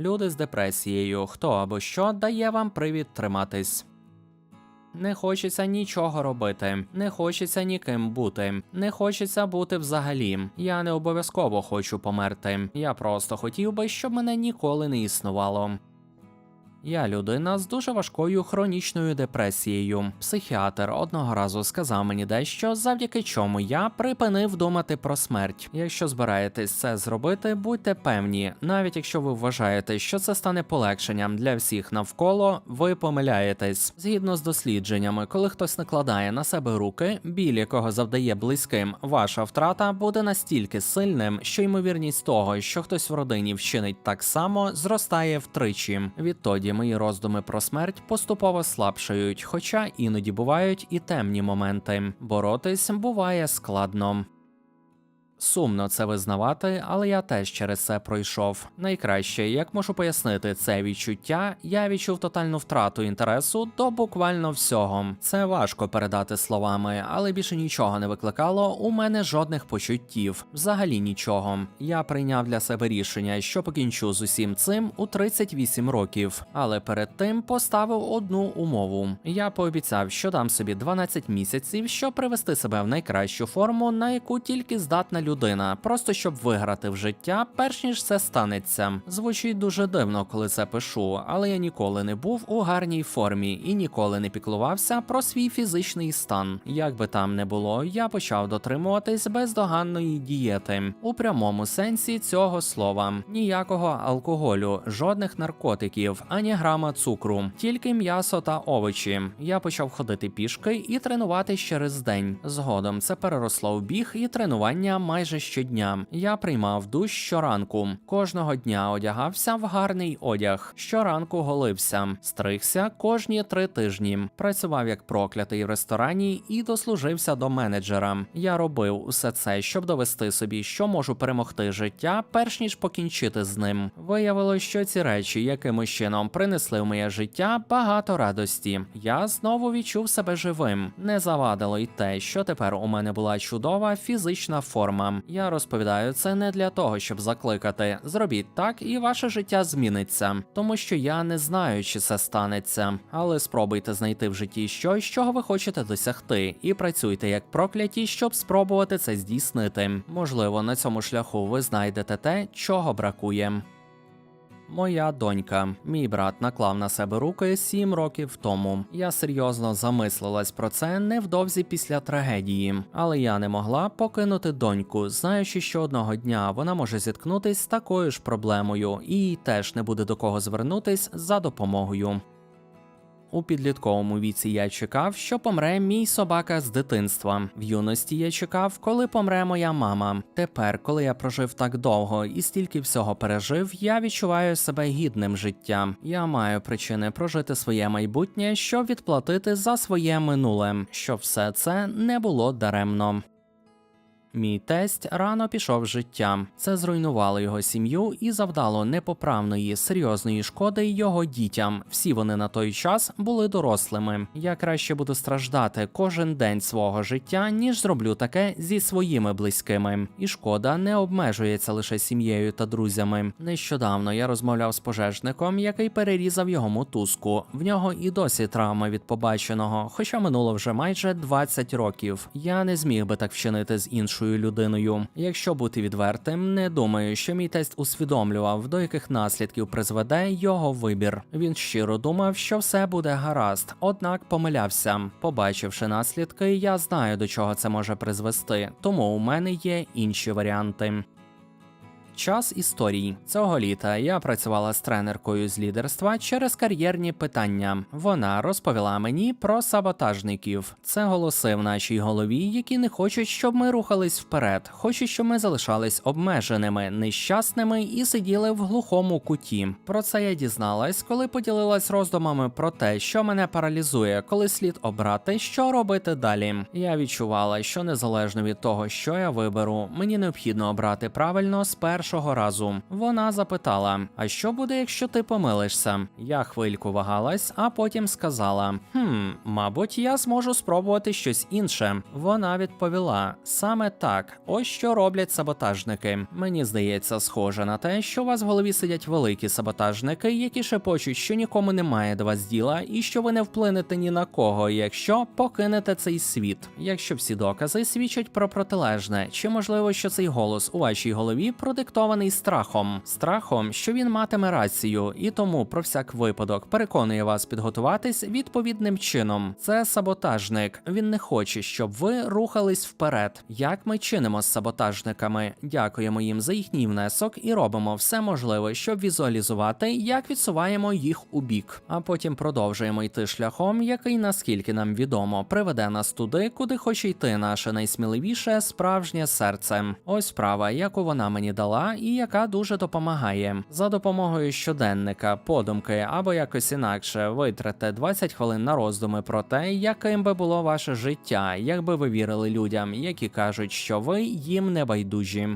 Люди з депресією, хто або що дає вам привід триматись. Не хочеться нічого робити, не хочеться ніким бути, не хочеться бути взагалі. Я не обов'язково хочу померти. Я просто хотів би, щоб мене ніколи не існувало. Я людина з дуже важкою хронічною депресією. Психіатр одного разу сказав мені дещо, завдяки чому я припинив думати про смерть. Якщо збираєтесь це зробити, будьте певні, навіть якщо ви вважаєте, що це стане полегшенням для всіх навколо, ви помиляєтесь. Згідно з дослідженнями, коли хтось накладає на себе руки, біль якого завдає близьким, ваша втрата буде настільки сильним, що ймовірність того, що хтось в родині вчинить так само, зростає втричі. Відтоді мої роздуми про смерть поступово слабшають, хоча іноді бувають і темні моменти. Боротись буває складно. Сумно це визнавати, але я теж через це пройшов. Найкраще, як можу пояснити це відчуття, я відчув тотальну втрату інтересу до буквально всього. Це важко передати словами, але більше нічого не викликало у мене жодних почуттів, взагалі нічого. Я прийняв для себе рішення, що покінчу з усім цим у 38 років, але перед тим поставив одну умову. Я пообіцяв, що дам собі 12 місяців, щоб привести себе в найкращу форму, на яку тільки здатна людина, просто щоб виграти в життя, перш ніж це станеться. Звучить дуже дивно, коли це пишу, але я ніколи не був у гарній формі і ніколи не піклувався про свій фізичний стан. Як би там не було, я почав дотримуватись бездоганної дієти у прямому сенсі цього слова. Ніякого алкоголю, жодних наркотиків, ані грама цукру, тільки м'ясо та овочі. Я почав ходити пішки і тренуватись через день. Згодом це переросло в біг і тренування майже щодня. Я приймав душ щоранку. Кожного дня одягався в гарний одяг. Щоранку голився, стригся кожні три тижні. Працював як проклятий в ресторані і дослужився до менеджера. Я робив усе це, щоб довести собі, що можу перемогти життя, перш ніж покінчити з ним. Виявилось, що ці речі якимось чином принесли в моє життя багато радості. Я знову відчув себе живим. Не завадило й те, що тепер у мене була чудова фізична форма. Я розповідаю це не для того, щоб закликати. Зробіть так, і ваше життя зміниться, тому що я не знаю, чи це станеться. Але спробуйте знайти в житті щось, чого ви хочете досягти, і працюйте як прокляті, щоб спробувати це здійснити. Можливо, на цьому шляху ви знайдете те, чого бракує. Моя донька. Мій брат наклав на себе руки сім років тому. Я серйозно замислилась про це невдовзі після трагедії, але я не могла покинути доньку, знаючи, що одного дня вона може зіткнутись з такою ж проблемою, і теж не буде до кого звернутись за допомогою. У підлітковому віці я чекав, що помре мій собака з дитинства. В юності я чекав, коли помре моя мама. Тепер, коли я прожив так довго і стільки всього пережив, я відчуваю себе гідним життя. Я маю причини прожити своє майбутнє, щоб відплатити за своє минуле, щоб все це не було даремно. Мій тесть рано пішов з життя. Це зруйнувало його сім'ю і завдало непоправної серйозної шкоди його дітям. Всі вони на той час були дорослими. Я краще буду страждати кожен день свого життя, ніж зроблю таке зі своїми близькими. І шкода не обмежується лише сім'єю та друзями. Нещодавно я розмовляв з пожежником, який перерізав його мотузку. В нього і досі травма від побаченого, хоча минуло вже майже 20 років. Я не зміг би так вчинити з іншою людиною. Якщо бути відвертим, не думаю, що мій тесть усвідомлював, до яких наслідків призведе його вибір. Він щиро думав, що все буде гаразд, однак помилявся. Побачивши наслідки, я знаю до чого це може призвести, тому у мене є інші варіанти. Час історій цього літа я працювала з тренеркою з лідерства через кар'єрні питання. Вона розповіла мені про саботажників. Це голоси в нашій голові, які не хочуть, щоб ми рухались вперед, хочуть, щоб ми залишались обмеженими, нещасними і сиділи в глухому куті. Про це я дізналась, коли поділилась роздумами про те, що мене паралізує, коли слід обрати, що робити далі. Я відчувала, що незалежно від того, що я виберу, мені необхідно обрати правильно з першого разу. Вона запитала: А що буде, якщо ти помилишся? Я хвильку вагалась, а потім сказала: Хм, мабуть, я зможу спробувати щось інше. Вона відповіла: саме так, ось що роблять саботажники. Мені здається, схоже на те, що у вас в голові сидять великі саботажники, які шепочуть, що нікому немає до вас діла, і що ви не вплинете ні на кого, якщо покинете цей світ. Якщо всі докази свідчать про протилежне, чи можливо, що цей голос у вашій голові продиктований страхом, страхом, що він матиме рацію, і тому про всяк випадок переконує вас підготуватись відповідним чином. Це саботажник. Він не хоче, щоб ви рухались вперед. Як ми чинимо з саботажниками? Дякуємо їм за їхній внесок і робимо все можливе, щоб візуалізувати, як відсуваємо їх у бік. А потім продовжуємо йти шляхом, який, наскільки нам відомо, приведе нас туди, куди хоче йти наше найсміливіше справжнє серце. Ось справа, яку вона мені дала, і яка дуже допомагає. За допомогою щоденника, подумки або якось інакше витрате 20 хвилин на роздуми про те, яким би було ваше життя, якби ви вірили людям, які кажуть, що ви їм не байдужі.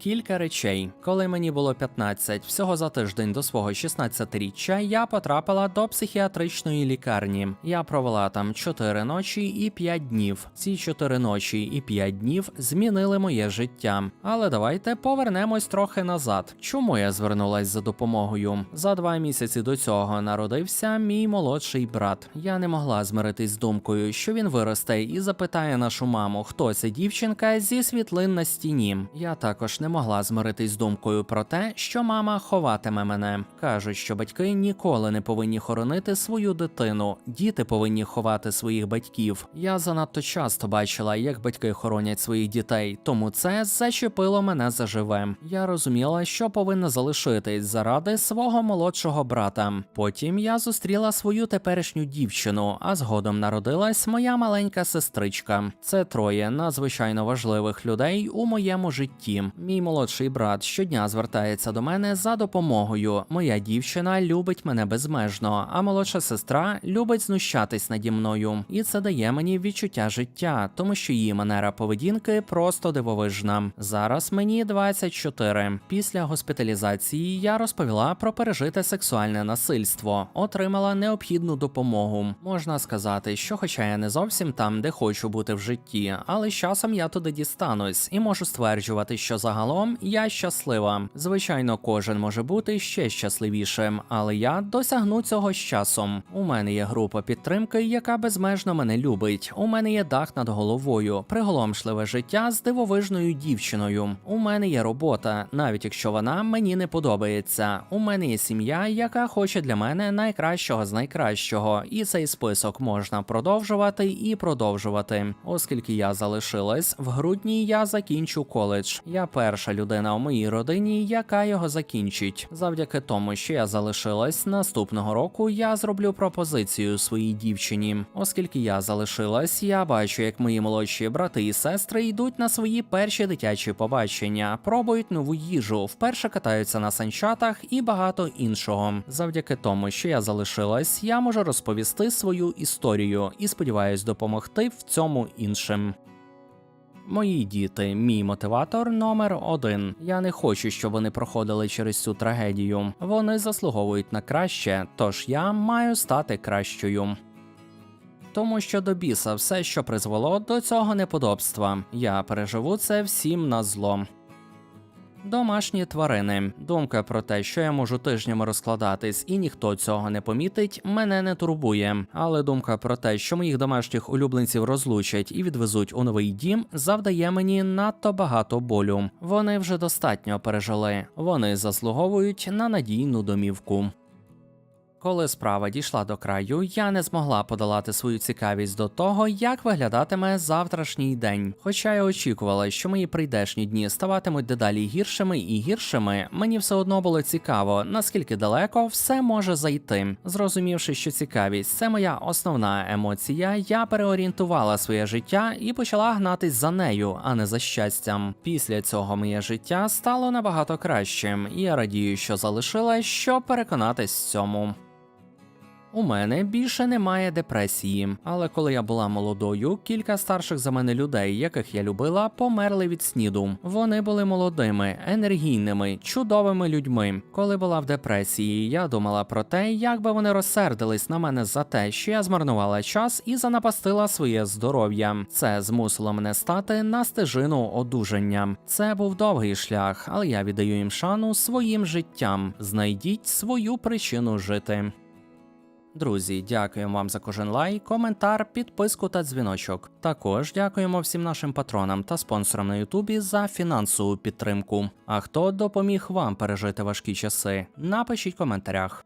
Кілька речей. Коли мені було 15, всього за тиждень до свого 16-річчя я потрапила до психіатричної лікарні. Я провела там 4 ночі і 5 днів. Ці 4 ночі і 5 днів змінили моє життя. Але давайте повернемось трохи назад. Чому я звернулась за допомогою? За два місяці до цього народився мій молодший брат. Я не могла змиритись з думкою, що він виросте і запитає нашу маму, хто ця дівчинка зі світлин на стіні. Я також не могла змиритись з думкою про те, що мама ховатиме мене. Кажуть, що батьки ніколи не повинні хоронити свою дитину. Діти повинні ховати своїх батьків. Я занадто часто бачила, як батьки хоронять своїх дітей, тому це зачепило мене заживе. Я розуміла, що повинна залишитись заради свого молодшого брата. Потім я зустріла свою теперішню дівчину, а згодом народилась моя маленька сестричка. Це троє надзвичайно важливих людей у моєму житті. Мій молодший брат щодня звертається до мене за допомогою. Моя дівчина любить мене безмежно, а молодша сестра любить знущатись наді мною, і це дає мені відчуття життя, тому що її манера поведінки просто дивовижна. Зараз мені 24. Після госпіталізації я розповіла про пережите сексуальне насильство, отримала необхідну допомогу. Можна сказати, що, хоча я не зовсім там, де хочу бути в житті, але з часом я туди дістанусь і можу стверджувати, що загалом я щаслива. Звичайно, кожен може бути ще щасливішим, але я досягну цього з часом. У мене є група підтримки, яка безмежно мене любить. У мене є дах над головою, приголомшливе життя з дивовижною дівчиною. У мене є робота, навіть якщо вона мені не подобається. У мене є сім'я, яка хоче для мене найкращого з найкращого, і цей список можна продовжувати і продовжувати. Оскільки я залишилась в грудні, я закінчу коледж. Я перша людина у моїй родині, яка його закінчить. Завдяки тому, що я залишилась наступного року, я зроблю пропозицію своїй дівчині. Оскільки я залишилась, я бачу, як мої молодші брати і сестри йдуть на свої перші дитячі побачення, пробують нову їжу, вперше катаються на санчатах і багато іншого. Завдяки тому, що я залишилась, я можу розповісти свою історію і сподіваюсь допомогти в цьому іншим. Мої діти, мій мотиватор номер один. Я не хочу, щоб вони проходили через цю трагедію. Вони заслуговують на краще, тож я маю стати кращою. Тому що до біса все, що призвело до цього неподобства. Я переживу це всім на зло. Домашні тварини. Думка про те, що я можу тижнями розкладатись і ніхто цього не помітить, мене не турбує. Але думка про те, що моїх домашніх улюбленців розлучать і відвезуть у новий дім, завдає мені надто багато болю. Вони вже достатньо пережили. Вони заслуговують на надійну домівку. Коли справа дійшла до краю, я не змогла подолати свою цікавість до того, як виглядатиме завтрашній день. Хоча я очікувала, що мої прийдешні дні ставатимуть дедалі гіршими і гіршими, мені все одно було цікаво, наскільки далеко все може зайти. Зрозумівши, що цікавість це моя основна емоція, я переорієнтувала своє життя і почала гнатись за нею, а не за щастям. Після цього моє життя стало набагато кращим, і я радію, що залишила, щоб переконатись в цьому. У мене більше немає депресії, але коли я була молодою, кілька старших за мене людей, яких я любила, померли від сніду. Вони були молодими, енергійними, чудовими людьми. Коли була в депресії, я думала про те, як би вони розсердились на мене за те, що я змарнувала час і занапастила своє здоров'я. Це змусило мене стати на стежину одужання. Це був довгий шлях, але я віддаю їм шану своїм життям. Знайдіть свою причину жити. Друзі, дякуємо вам за кожен лайк, коментар, підписку та дзвіночок. Також дякуємо всім нашим патронам та спонсорам на Ютубі за фінансову підтримку. А хто допоміг вам пережити важкі часи? Напишіть в коментарях.